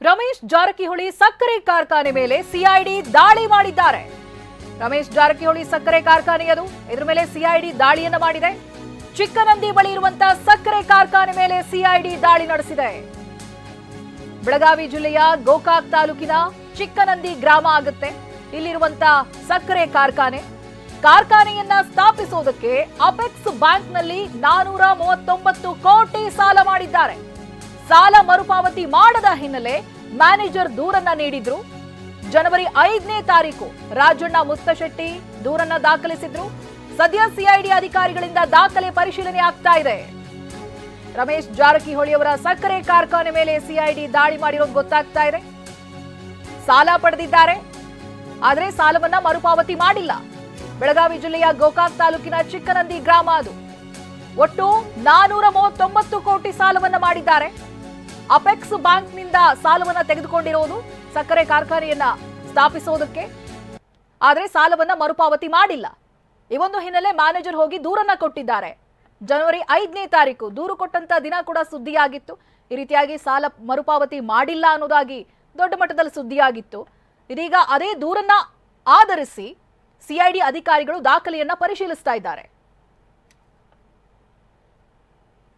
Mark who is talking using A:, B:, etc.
A: ರಮೇಶ್ ಜಾರಕಿಹೊಳಿ ಸಕ್ಕರೆ ಕಾರ್ಖಾನೆ ಮೇಲೆ ಸಿಐಡಿ ದಾಳಿ ಮಾಡಿದ್ದಾರೆ. ರಮೇಶ್ ಜಾರಕಿಹೊಳಿ ಸಕ್ಕರೆ ಕಾರ್ಖಾನೆಯದು ಇದರ ಮೇಲೆ ಸಿಐಡಿ ದಾಳಿಯನ್ನು ಮಾಡಿದೆ. ಚಿಕ್ಕನಂದಿ ಬಳಿ ಇರುವಂತಹ ಸಕ್ಕರೆ ಕಾರ್ಖಾನೆ ಮೇಲೆ ಸಿಐಡಿ ದಾಳಿ ನಡೆಸಿದೆ. ಬೆಳಗಾವಿ ಜಿಲ್ಲೆಯ ಗೋಕಾಕ್ ತಾಲೂಕಿನ ಚಿಕ್ಕನಂದಿ ಗ್ರಾಮ ಆಗುತ್ತೆ. ಇಲ್ಲಿರುವಂತ ಸಕ್ಕರೆ ಕಾರ್ಖಾನೆ. ಕಾರ್ಖಾನೆಯನ್ನ ಸ್ಥಾಪಿಸುವುದಕ್ಕೆ ಅಪೆಕ್ಸ್ ಬ್ಯಾಂಕ್ನಲ್ಲಿ ನಾನೂರ ಮೂವತ್ತೊಂಬತ್ತು ಕೋಟಿ ಸಾಲ ಮಾಡಿದ್ದಾರೆ. ಸಾಲ ಮರುಪಾವತಿ ಮಾಡದ ಹಿನ್ನೆಲೆ ಮ್ಯಾನೇಜರ್ ದೂರನ್ನ ನೀಡಿದ್ರು. ಜನವರಿ ಐದನೇ ತಾರೀಕು ರಾಜಣ್ಣ ಮುಸ್ತಶೆಟ್ಟಿ ದೂರನ್ನ ದಾಖಲಿಸಿದ್ರು. ಸದ್ಯ ಸಿಐಡಿ ಅಧಿಕಾರಿಗಳಿಂದ ದಾಖಲೆ ಪರಿಶೀಲನೆ ಆಗ್ತಾ ಇದೆ. ರಮೇಶ್ ಜಾರಕಿಹೊಳಿ ಅವರ ಸಕ್ಕರೆ ಕಾರ್ಖಾನೆ ಮೇಲೆ ಸಿಐಡಿ ದಾಳಿ ಮಾಡಿರೋದು ಗೊತ್ತಾಗ್ತಾ ಇದೆ. ಸಾಲ ಪಡೆದಿದ್ದಾರೆ. ಆದರೆ ಸಾಲವನ್ನ ಮರುಪಾವತಿ ಮಾಡಿಲ್ಲ. ಬೆಳಗಾವಿ ಜಿಲ್ಲೆಯ ಗೋಕಾಕ್ ತಾಲೂಕಿನ ಚಿಕ್ಕನಂದಿ ಗ್ರಾಮ ಅದು. ಒಟ್ಟು ನಾನೂರ ಮೂವತ್ತೊಂಬತ್ತು ಕೋಟಿ ಸಾಲವನ್ನ ಮಾಡಿದ್ದಾರೆ. ಅಪೆಕ್ಸ್ ಬ್ಯಾಂಕ್ನಿಂದ ಸಾಲವನ್ನ ತೆಗೆದುಕೊಂಡಿರೋದು ಸಕ್ಕರೆ ಕಾರ್ಖಾನೆಯನ್ನ ಸ್ಥಾಪಿಸೋದಕ್ಕೆ. ಆದರೆ ಸಾಲವನ್ನ ಮರುಪಾವತಿ ಮಾಡಿಲ್ಲ. ಈ ಒಂದು ಹಿನ್ನೆಲೆ ಮ್ಯಾನೇಜರ್ ಹೋಗಿ ದೂರನ್ನ ಕೊಟ್ಟಿದ್ದಾರೆ. ಜನವರಿ ಐದನೇ ತಾರೀಕು ದೂರು ಕೊಟ್ಟಂತ ದಿನ ಕೂಡ ಸುದ್ದಿಯಾಗಿತ್ತು. ಈ ರೀತಿಯಾಗಿ ಸಾಲ ಮರುಪಾವತಿ ಮಾಡಿಲ್ಲ ಅನ್ನೋದಾಗಿ ದೊಡ್ಡ ಮಟ್ಟದಲ್ಲಿ ಸುದ್ದಿಯಾಗಿತ್ತು. ಇದೀಗ ಅದೇ ದೂರನ್ನ ಆಧರಿಸಿ ಸಿಐಡಿ ಅಧಿಕಾರಿಗಳು ದಾಖಲೆಯನ್ನ ಪರಿಶೀಲಿಸ್ತಾ ಇದ್ದಾರೆ.